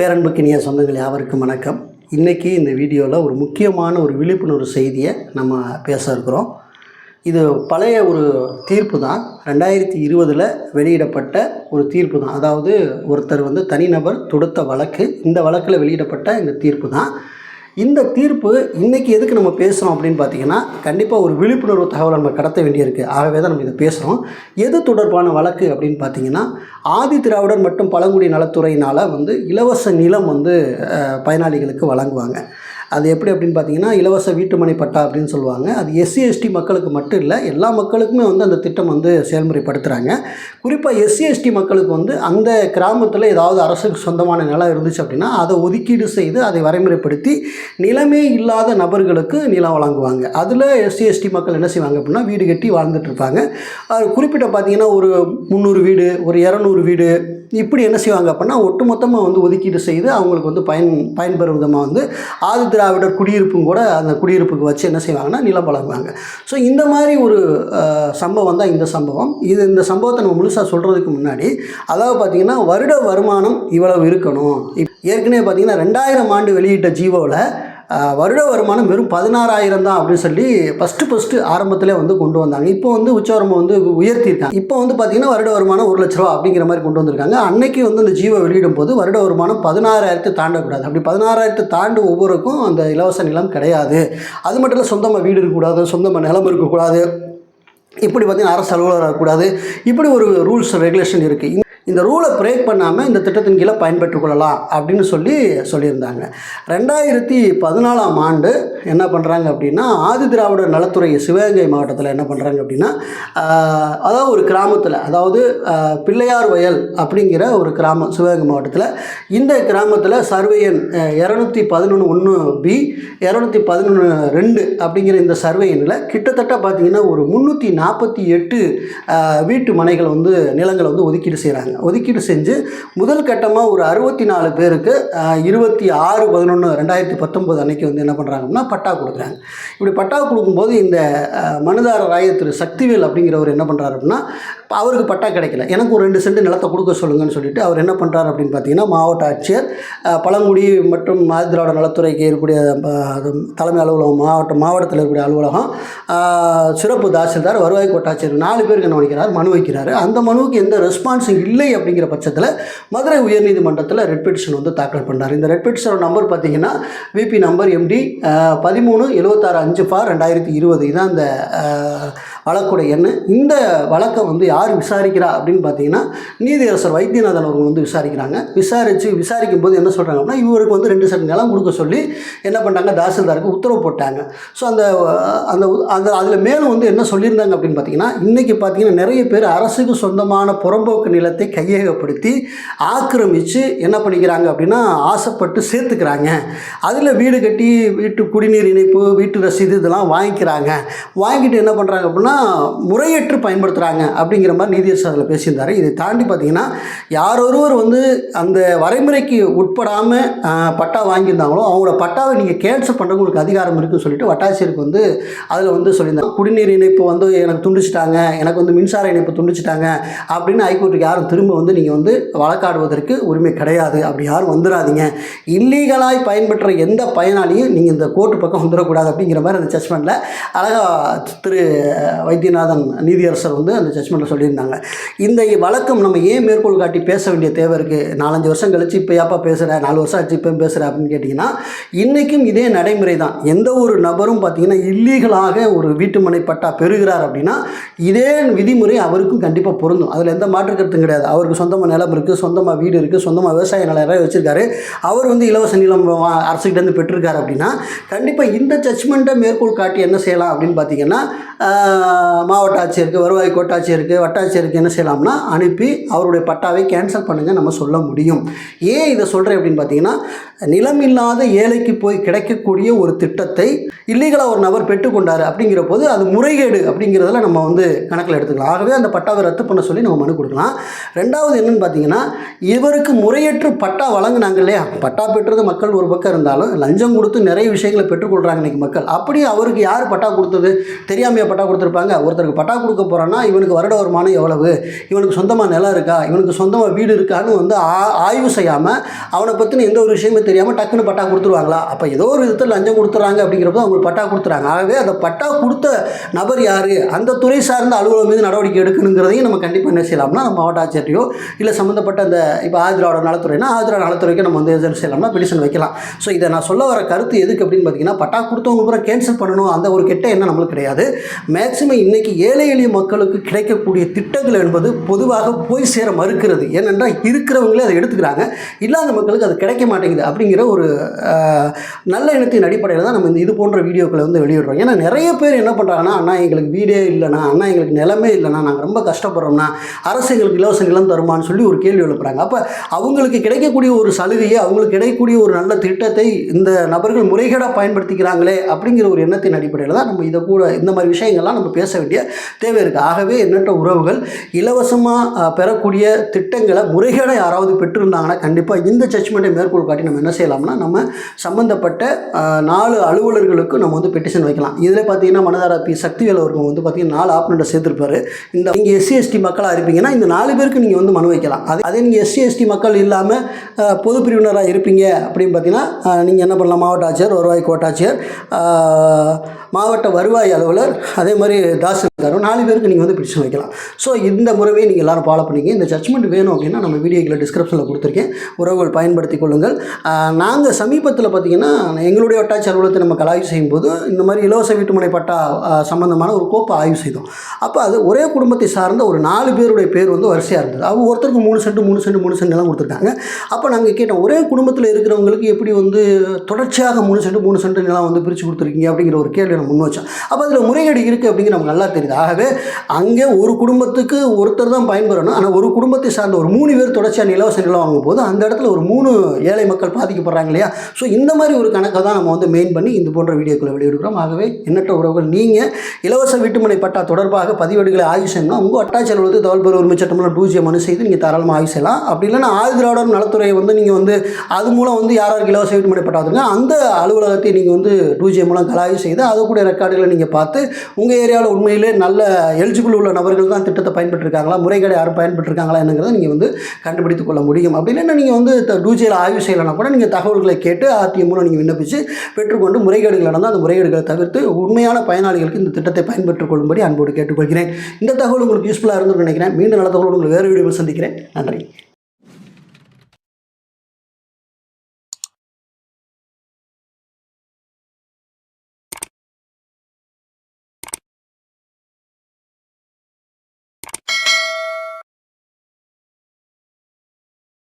பேரன்புக்கினிய சொந்தங்கள் யாவருக்கும் வணக்கம். இன்றைக்கி இந்த வீடியோவில் ஒரு முக்கியமான ஒரு விழிப்புணர்வு செய்தியை நம்ம பேச இருக்கிறோம். இது பழைய ஒரு தீர்ப்பு தான். ரெண்டாயிரத்தி இருபதில் வெளியிடப்பட்ட ஒரு தீர்ப்பு தான். அதாவது ஒருத்தர் வந்து தனிநபர் தொடுத்த வழக்கு இந்த வழக்கில் வெளியிடப்பட்ட இந்த தீர்ப்பு தான். இந்த தீர்ப்பு இன்றைக்கி எதுக்கு நம்ம பேசுகிறோம் அப்படின்னு பார்த்தீங்கன்னா கண்டிப்பாக ஒரு விழிப்புணர்வு தகவலை நம்ம கடத்த வேண்டியிருக்கு. ஆகவே தான் நம்ம இதை பேசுகிறோம் எது தொடர்பான வழக்கு அப்படின்னு பார்த்தீங்கன்னா ஆதி திராவிடர் மற்றும் பழங்குடி நலத்துறையினால் வந்து இலவச நிலம் வந்து பயனாளிகளுக்கு வழங்குவாங்க. அது எப்படி அப்படின்னு பார்த்தீங்கன்னா இலவச வீட்டுமனை பட்டா அப்படின்னு சொல்லுவாங்க. அது எஸ்சி எஸ்டி மக்களுக்கு மட்டும் இல்லை எல்லா மக்களுக்குமே வந்து அந்த திட்டம் வந்து செயல்முறைப்படுத்துகிறாங்க குறிப்பாக எஸ்சி எஸ்டி மக்களுக்கு வந்து அந்த கிராமத்தில் ஏதாவது அரசுக்கு சொந்தமான நிலம் இருந்துச்சு அப்படின்னா அதை ஒதுக்கீடு செய்து அதை வரைமுறைப்படுத்தி நிலமே இல்லாத நபர்களுக்கு நிலம் வழங்குவாங்க. அதில் எஸ்சி எஸ்டி மக்கள் என்ன செய்வாங்க அப்படின்னா வீடு கட்டி வாழ்ந்துட்டு இருப்பாங்க. குறிப்பிட்ட பார்த்தீங்கன்னா ஒரு முந்நூறு வீடு ஒரு இரநூறு வீடு இப்படி என்ன செய்வாங்க அப்படின்னா ஒட்டுமொத்தமாக வந்து ஒதுக்கீடு செய்து அவங்களுக்கு வந்து பயன் பயன்பெறும் விதமாக வந்து ஆதி திராவிடர் குடியிருப்பும் கூட அந்த குடியிருப்புக்கு வச்சு என்ன செய்வாங்கன்னா நிலம் வழங்குவாங்க. ஸோ இந்த மாதிரி ஒரு சம்பவம் தான் இந்த சம்பவம். இது இந்த சம்பவத்தை நம்ம முழுசாக சொல்கிறதுக்கு முன்னாடி அதாவது பார்த்திங்கன்னா வருட வருமானம் இவ்வளவு இருக்கணும். இப்- ஏற்கனவே பார்த்திங்கன்னா ரெண்டாயிரம் ஆண்டு வெளியிட்ட ஜீவோவில் வருட வருமானம் வெறும் பதினாறாயிரம் தான் அப்படின்னு சொல்லி ஃபஸ்ட்டு ஃபஸ்ட்டு ஆரம்பத்தில் வந்து கொண்டு வந்தாங்க. இப்போ வந்து உச்சவரம்பு வந்து உயர்த்தியிருக்காங்க. இப்போ வந்து பார்த்திங்கன்னா வருட வருமானம் ஒரு லட்ச ரூபா அப்படிங்கிற மாதிரி கொண்டு வந்திருக்காங்க. அன்னைக்கு வந்து அந்த ஜீவோ வெளியிடும் போது வருட வருமானம் பதினாறாயிரத்தை தாண்டக்கூடாது. அப்படி பதினாறாயிரத்தை தாண்டு ஒவ்வொருக்கும் அந்த இலவச நிலம் கிடையாது. அது மட்டும் இல்லை சொந்தமாக வீடு இருக்கக்கூடாது சொந்தமாக நிலம் இருக்கக்கூடாது. இப்படி பார்த்தீங்கன்னா அரசு அலுவலராக இருக்கக்கூடாது. இப்படி ஒரு ரூல்ஸ் ரெகுலேஷன் இருக்குது இந்த ரூலை பிரேக் பண்ணாமல் இந்த திட்டத்தின் கீழே பயன்பெற்றுக் கொள்ளலாம் அப்படின்னு சொல்லி சொல்லியிருந்தாங்க. ரெண்டாயிரத்தி பதினாலாம் ஆண்டு என்ன பண்ணுறாங்க அப்படின்னா ஆதி திராவிடர் நலத்துறை சிவகங்கை மாவட்டத்தில் என்ன பண்ணுறாங்க அப்படின்னா அதாவது ஒரு கிராமத்தில் அதாவது பிள்ளையார் வயல் அப்படிங்கிற ஒரு கிராமம் சிவகங்கை மாவட்டத்தில். இந்த கிராமத்தில் சர்வேயன் இரநூத்தி பதினொன்று ஒன்று பி இரநூத்தி பதினொன்று ரெண்டு அப்படிங்கிற இந்த சர்வேயனில் கிட்டத்தட்ட பார்த்திங்கன்னா ஒரு முந்நூற்றி நாற்பத்தி எட்டு வீட்டு மனைகள் வந்து நிலங்களை வந்து ஒதுக்கீடு செய்கிறாங்க ஒதுக்கீடு செஞ்சு முதல் கட்டமாக ஒரு அறுபத்தி நாலு பேருக்கு இருபத்தி ஆறு பதினொன்று ரெண்டாயிரத்தி பத்தொம்போது அன்னைக்கு வந்து என்ன பண்ணுறாங்கன்னா பட்டா கொடுக்குறாங்க. இப்படி பட்டா கொடுக்கும்போது இந்த மனுதார மனுதாரராய திரு சக்திவேல் அப்படிங்கிறவர் என்ன பண்ணுறாரு அப்படின்னா அவருக்கு பட்டா கிடைக்கல. எனக்கு ஒரு ரெண்டு சென்ட் நிலத்தை கொடுக்க சொல்லுங்கன்னு சொல்லிட்டு அவர் என்ன பண்ணுறாரு அப்படின்னு பார்த்தீங்கன்னா மாவட்ட ஆட்சியர் பழங்குடி மற்றும் ஆதிதிராவிட நலத்துறைக்கு இருக்கக்கூடிய அது தலைமை அலுவலகம் மாவட்ட மாவட்டத்தில் இருக்கக்கூடிய அலுவலகம் சிறப்பு தாசில்தார் வருவாய் கோட்டாட்சியர் நாலு பேருக்கு என்ன பண்ணிக்கிறார் மனு வைக்கிறார். அந்த மனுவுக்கு எந்த ரெஸ்பான்ஸும் இல்லை அப்படிங்கிற பட்சத்தில் மதுரை உயர்நீதிமன்றத்தில் ரெட் பெட்டிஷன் வந்து தாக்கல் பண்ணார் இந்த ரெட் பெட்டிஷனோட நம்பர் பார்த்தீங்கன்னா விபி நம்பர் எம்டி பதிமூணு எழுபத்தாறு அஞ்சு ஃபார் ரெண்டாயிரத்தி இருபது. இதான் அந்த வழக்குடைய இந்த வழக்கை வந்து யார் விசாரிக்கிறா அப்படின்னு பார்த்தீங்கன்னா நீதியரசர் வைத்தியநாதன் அவர்கள் வந்து விசாரிக்கிறாங்க. விசாரித்து விசாரிக்கும் போது என்ன சொல்கிறாங்க அப்படின்னா இவருக்கு வந்து ரெண்டு செட் நிலம் கொடுக்க சொல்லி என்ன பண்ணுறாங்க தாசில்தாருக்கு உத்தரவு போட்டாங்க. ஸோ அந்த அந்த அந்த அதில் மேலும் வந்து என்ன சொல்லியிருந்தாங்க அப்படின்னு பார்த்தீங்கன்னா இன்றைக்கி பார்த்தீங்கன்னா நிறைய பேர் அரசுக்கு சொந்தமான புறம்போக்கு நிலத்தை கையகப்படுத்தி ஆக்கிரமித்து என்ன பண்ணிக்கிறாங்க அப்படின்னா ஆசைப்பட்டு சேர்த்துக்கிறாங்க. அதில் வீடு கட்டி வீட்டு குடிநீர் இணைப்பு வீட்டு ரசீது இதெல்லாம் வாங்கிக்கிறாங்க. வாங்கிட்டு என்ன பண்ணுறாங்க அப்படின்னா முறையற்று பயன்படுத்துகிறாங்க அப்படிங்கிற மாதிரி நீதியரசர் அதில் பேசியிருந்தார். இதை தாண்டி பார்த்தீங்கன்னா யார் ஒருவர் வந்து அந்த வரைமுறைக்கு உட்படாமல் பட்டா வாங்கியிருந்தாங்களோ அவங்களோட பட்டாவை நீங்கள் கேன்சல் பண்ணுறது உங்களுக்கு அதிகாரம் இருக்குன்னு சொல்லிட்டு வட்டாட்சியருக்கு வந்து அதில் வந்து சொல்லியிருந்தாங்க. குடிநீர் இணைப்பு வந்து எனக்கு துண்டிச்சிட்டாங்க எனக்கு வந்து மின்சார இணைப்பு துண்டிச்சிட்டாங்க அப்படின்னு ஹைகோர்ட்டுக்கு யாரும் திரும்ப வந்து நீங்கள் வந்து வழக்காடுவதற்கு உரிமை கிடையாது. அப்படி யாரும் வந்துடாதீங்க இல்லீகலாய் பயன்பெற்ற எந்த பயனாளியும் நீங்கள் இந்த கோர்ட்டு பக்கம் வந்துடக்கூடாது அப்படிங்கிற மாதிரி அந்த ஜட்மெண்ட்டில் அழகாக திரு வைத்தியநாதன் நீதியரசர் வந்து அந்த ஜட்மெண்ட்டில் சொல்லியிருந்தாங்க. இந்த வழக்கம் நம்ம ஏன் மேற்கோள் காட்டி பேச வேண்டிய தேவை இருக்குது நாலஞ்சு வருஷம் கழிச்சு இப்போ ஏப்பா பேசுகிற நாலு வருஷம் ஆச்சு இப்போ பேசுகிற அப்படின்னு கேட்டிங்கன்னா இன்றைக்கும் இதே நடைமுறை தான். எந்த ஒரு நபரும் பார்த்தீங்கன்னா இல்லீகலாக ஒரு வீட்டுமனை பட்டா பெறுகிறார் அப்படின்னா இதே விதிமுறை அவருக்கும் கண்டிப்பாக பொருந்தும். அதில் எந்த மாற்று கருத்தும் கிடையாது. அவருக்கு சொந்தமாக நிலம் இருக்குது சொந்தமாக வீடு இருக்குது சொந்தமாக விவசாய நிலம் வச்சுருக்காரு. அவர் வந்து இலவச நிலம் அரசுக்கிட்டேருந்து அரசுகிட்டேருந்து பெற்றிருக்காரு அப்படின்னா கண்டிப்பாக இந்த ஜட்ஜ்மெண்ட்டை மேற்கோள் காட்டி என்ன செய்யலாம் அப்படின்னு பார்த்தீங்கன்னா மாவட்ட ஆட்சியருக்கு வருவாய் கோட்டாட்சியருக்கு வட்டாட்சியருக்கு என்ன செய்யலாம்னா அனுப்பி அவருடைய பட்டாவை கேன்சல் பண்ணுங்கள் நம்ம சொல்ல முடியும். ஏன் இதை சொல்கிறேன் அப்படின்னு பார்த்தீங்கன்னா நிலம் இல்லாத ஏழைக்கு போய் கிடைக்கக்கூடிய ஒரு திட்டத்தை இல்லீகலாக ஒரு நபர் பெற்றுக்கொண்டார் அப்படிங்கிற போது அது முறைகேடு அப்படிங்கிறதுல நம்ம வந்து கணக்கில் எடுத்துக்கலாம். ஆகவே அந்த பட்டாவை ரத்து பண்ண சொல்லி நம்ம மனு கொடுக்கலாம். ரெண்டாவது என்னன்னு பார்த்தீங்கன்னா இவருக்கு முறையற்று பட்டா வழங்கினாங்க இல்லையா? பட்டா பெற்றது மக்கள் ஒரு பக்கம் இருந்தாலும் லஞ்சம் கொடுத்து நிறைய விஷயங்களை பெற்றுக்கொள்கிறாங்க இன்னைக்கு மக்கள். அப்படி அவருக்கு யார் பட்டா கொடுத்தது? தெரியாமையா பட்டா கொடுத்துருப்பாங்க? ஒருத்தருக்கு பட்டா கொடுக்க போகிறான்னா இவனுக்கு வருட வருமானம் எவ்வளவு? இவனுக்கு சொந்தமாக நிலம் இருக்கா? இவனுக்கு சொந்தமாக வீடு இருக்கான்னு வந்து ஆ- ஆய்வு செய்யாமல் அவனை பற்றின எந்த ஒரு விஷயமே தெரியாமல் டக்குன்னு பட்டா கொடுத்துருவாங்களா? அப்போ ஏதோ ஒரு விதத்தில் லஞ்சம் கொடுத்துறாங்க அப்படிங்கிறப்ப அவங்களுக்கு பட்டா கொடுத்துறாங்க. ஆகவே அந்த பட்டா கொடுத்த நபர் யார்? அந்த துறை சார்ந்த அலுவலகம் மீது நடவடிக்கை எடுக்கணுங்கிறதையும் நம்ம கண்டிப்பாக என்ன செய்யலாம்னா நம்ம மாவட்ட ஆட்சியர்லையோ இல்லை சம்மந்தப்பட்ட அந்த இப்போ ஆதிராவோட நலத்துறைனா ஆதிராவிட நலத்துறைக்கு நம்ம வந்து எது செய்யலாம்னா பெடிஷன் வைக்கலாம். ஸோ இதை நான் சொல்ல வர கருத்து எதுக்கு அப்படின்னு பார்த்தீங்கன்னா பட்டா கொடுத்தவங்க கூட கேன்சல் பண்ணணும். அந்த ஒரு கெட்ட எண்ணம் நம்மளுக்கு கிடையாது. மேக்ஸிமம் மேக்சிமம் இன்னைக்கு ஏழை எளிய மக்களுக்கு கிடைக்கக்கூடிய திட்டங்கள் என்பது பொதுவாக போய் சேர மறுக்கிறது. ஏனென்றால் இருக்கிறவங்களே அதை எடுத்துக்கிறாங்க. இல்லாத மக்களுக்கு அது கிடைக்க மாட்டேங்குது அப்படிங்கிற ஒரு நல்ல எண்ணத்தின் அடிப்படையில் தான் நம்ம இந்த இது போன்ற வீடியோக்களை வந்து வெளியிடுறோம். ஏன்னா நிறைய பேர் என்ன பண்ணுறாங்கன்னா அண்ணா எங்களுக்கு வீடே இல்லைண்ணா. அண்ணா எங்களுக்கு நிலமே இல்லைண்ணா. நாங்கள் ரொம்ப கஷ்டப்படுறோம்னா அரசு எங்களுக்கு இலவச நிலம் தருமான்னு சொல்லி ஒரு கேள்வி எழுப்புறாங்க. அப்போ அவங்களுக்கு கிடைக்கக்கூடிய ஒரு சலுகையை அவங்களுக்கு கிடைக்கக்கூடிய ஒரு நல்ல திட்டத்தை இந்த நபர்கள் முறைகேடாக பயன்படுத்திக்கிறாங்களே அப்படிங்கிற ஒரு எண்ணத்தின் அடிப்படையில் தான் நம்ம இதை கூட இந்த மாதிரி விஷயங்கள்லாம் நம்ம பேச வேண்டிய தேவை இருக்குது ஆகவே எண்ணற்ற உறவுகள் இலவசமாக பெறக்கூடிய திட்டங்களை முறைகேடாக யாராவது பெற்றிருந்தாங்கன்னா கண்டிப்பாக இந்த ஜட்ஜ்மெண்ட்டை மேற்கோள் காட்டி நம்ம என்ன செய்யலாம்னா நம்ம சம்மந்தப்பட்ட நாலு அலுவலர்களுக்கு நம்ம வந்து பெட்டிஷன் வைக்கலாம். இதில் பார்த்தீங்கன்னா மனதார பி. சக்திவேல் அவர்கள் வந்து பார்த்தீங்கன்னா நாலு ஆப்னண்ட்டை சேர்த்துருப்பாரு. இந்த நீங்கள் எஸ்சி எஸ்டி மக்களாக இருப்பீங்கன்னா இந்த நாலு பேருக்கு நீங்கள் வந்து மனு வைக்கலாம். அது அதே நீங்கள் எஸ்சி எஸ்டி மக்கள் இல்லாமல் பொது பிரிவினராக இருப்பீங்க அப்படின்னு பார்த்தீங்கன்னா நீங்கள் என்ன பண்ணலாம்? மாவட்ட ஆட்சியர் வருவாய் கோட்டாட்சியர் மாவட்ட வருவாய் அலுவலர் அதே மாதிரி தாசில்தாரும் நாலு பேருக்கு நீங்கள் வந்து பிடிச்சு வைக்கலாம். ஸோ இந்த முறையை நீங்கள் எல்லாரும் ஃபாலோ பண்ணிங்க இந்த ஜட்ஜ்மெண்ட் வேணும் அப்படின்னா நம்ம வீடியோக்கில் டிஸ்கிரிப்ஷனில் கொடுத்துருக்கேன். உறவுகள் பயன்படுத்தி கொள்ளுங்கள். நாங்கள் சமீபத்தில் பார்த்தீங்கன்னா எங்களுடைய வட்டாட்சி அலுவலகத்தை நம்ம ஆய்வு செய்யும்போது இந்த மாதிரி இலவச வீட்டுமனை பட்டா சம்மந்தமான ஒரு கோப்பை ஆய்வு செய்தோம். அப்போ அது ஒரே குடும்பத்தை சார்ந்த ஒரு நாலு பேருடைய பேர் வந்து வரிசையாக இருந்தது. அவங்க ஒருத்தருக்கு மூணு சென்ட் மூணு சென்ட் மூணு சென்ட் எல்லாம் கொடுத்துருக்காங்க. அப்போ நாங்கள் கேட்டோம் ஒரே குடும்பத்தில் இருக்கிறவங்களுக்கு எப்படி வந்து தொடர்ச்சியாக மூணு சென்ட் மூணு சென்ட் நிலம் வந்து பிரித்து கொடுத்துருக்கீங்க அப்படிங்கிற ஒரு கேள்வி நம்ம முன் வச்சோம். அப்போ அதில் முறைகேடு இருக்குது அப்படிங்கிற நமக்கு நல்லா தெரியுது. ஆகவே அங்கே ஒரு குடும்பத்துக்கு ஒருத்தர் தான் பயன்பெறணும். ஆனால் ஒரு குடும்பத்தை சார்ந்த ஒரு மூணு பேர் தொடர்ச்சியாக இலவச நிலம் வாங்கும் போது அந்த இடத்துல ஒரு மூணு ஏழை மக்கள் பாதிக்கப்படுறாங்க இல்லையா? ஸோ இந்த மாதிரி ஒரு கணக்கை தான் நம்ம வந்து மெயின் பண்ணி இந்த போன்ற வீடியோக்களை வெளியிடுகிறோம். ஆகவே எண்ணற்ற உறவுகள் நீங்கள் இலவச வீட்டுமனை பட்டா தொடர்பாக பதிவேடுகளை ஆய்வு செய்யணும்னா உங்கள் வட்டாட்சி அலுவலகத்தில் தகவல் பெறும் உரிமை சட்டமெல்லாம் டூஜியை மனு செய்து நீங்கள் தாராளமாக ஆய்வு செய்யலாம். அப்படி இல்லைன்னா ஆயுத திராவிடர் நலத்துறையை வந்து நீங்கள் வந்து அது மூலம் வந்து யார் யாருக்கு இலவச வீட்டுமனை பட்டா அந்த அலுவலகத்தை நீங்கள் வந்து டூஜியை மூலம் கலாய்வு செய்து அது இருக்கக்கூடிய ரெக்கார்டுகளை நீங்கள் பார்த்து உங்கள் ஏரியாவில் உண்மையிலே நல்ல எலிஜிபிள் உள்ள நபர்கள் தான் திட்டத்தை பயன்பட்டுருக்காங்களா முறைகேடு யாரும் பயன்பட்டுருக்காங்களா என்னங்கிறத நீங்கள் வந்து கண்டுபிடித்து கொள்ள முடியும். அப்படி இல்லைன்னா நீங்கள் வந்து டூஜியில் ஆய்வு செய்யலைன்னா கூட நீங்கள் தகவல்களை கேட்டு ஆர்டிஎம் மூலம் நீங்கள் விண்ணப்பித்து பெற்றுக்கொண்டு முறைகேடுகள் நடந்தால் அந்த முறைகேடுகளை தவிர்த்து உண்மையான பயனாளிகளுக்கு இந்த திட்டத்தை பயன்பெற்றுக் கொள்ளும்படி அன்போடு கேட்டுக்கொள்கிறேன். இந்த தகவல் உங்களுக்கு யூஸ்ஃபுல்லாக இருந்துன்னு நினைக்கிறேன். மீண்டும் நல்ல தகவல் உங்களுக்கு வேறு வீடியோவில் சந்திக்கிறேன். நன்றி.